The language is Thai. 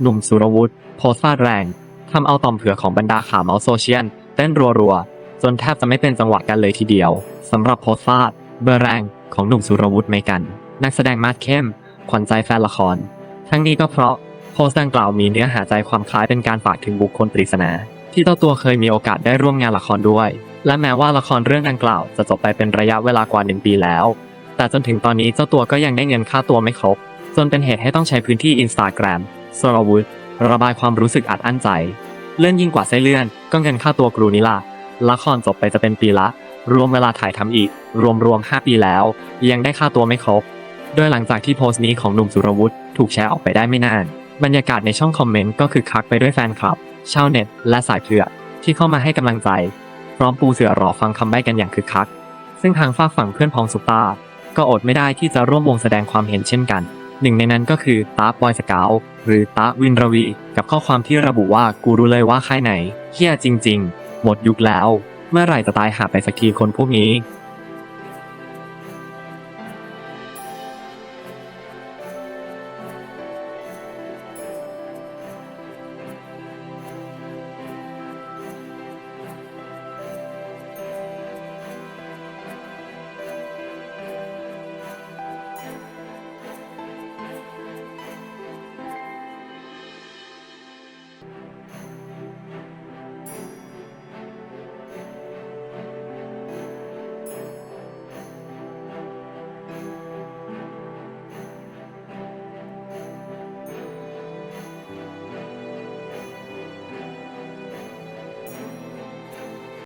หนุ่มสุรวุฒิโพสฟาดแรงทำเอาต่อมเผือกของบรรดาขาเมาสโซเชียลเต้นรัวๆ จนแทบจะไม่เป็นจังหวะกันเลยทีเดียวสำหรับโพสฟาดเบอร์แรงของหนุ่มสุรวุฒิไม่กัน นักแสดงมาดเข้ม ขวัญใจแฟนละคร ทั้งนี้ก็เพราะโพสต์ดังกล่าวมีเนื้อหาใจความคล้ายเป็นการฝากถึงบุคคลปริศนาที่เจ้าตัวเคยมีโอกาสได้ร่วมงานละครด้วย และแม้ว่าละครเรื่องดังกล่าวจะจบไปเป็นระยะเวลากว่าหนึ่งปีแล้ว แต่จนถึงตอนนี้เจ้าตัวก็ยังได้เงินค่าตัวไม่ครบ จนเป็นเหตุให้ต้องใช้พื้นที่ Instagram สร สรวุฒิระบายความรู้สึกอัดอั้นใจ เลื่อนยิ่งกว่าไส้เลื่อน ก็เงินค่าตัวกรูนี้ล่ะละครจบไปจะเป็นปีละ รวมเวลาถ่ายทำอีก รวมๆ5ปีแล้ว ยังได้ค่าตัวไม่ครบ โดยหลังจากที่โพสต์นี้ของหนุ่มสุรวุฒิถูกแชร์ออกไปได้ไม่นาน บรรยากาศในช่องคอมเมนต์ก็คือคักไปด้วยแฟนคลับ ชาวเน็ต และสายเผือกที่เข้ามาให้กำลังใจ พร้อมปูเสือรอฟังคำใบ้กันอย่างคึกคัก ซึ่งทางฝากฝั่งเพื่อนพองสุปตาก็อดไม่ได้ที่จะร่วมวงแสดงความเห็นเช่นกัน หนึ่งในนั้นก็คือตาบอยสกาวหรือตาวินรวี กับข้อความที่ระบุว่ากูรู้เลยว่าค่ายไหนเฮียจริง ๆ หมดยุคแล้ว เมื่อไหร่จะตายหาไปสักทีคนพวกนี้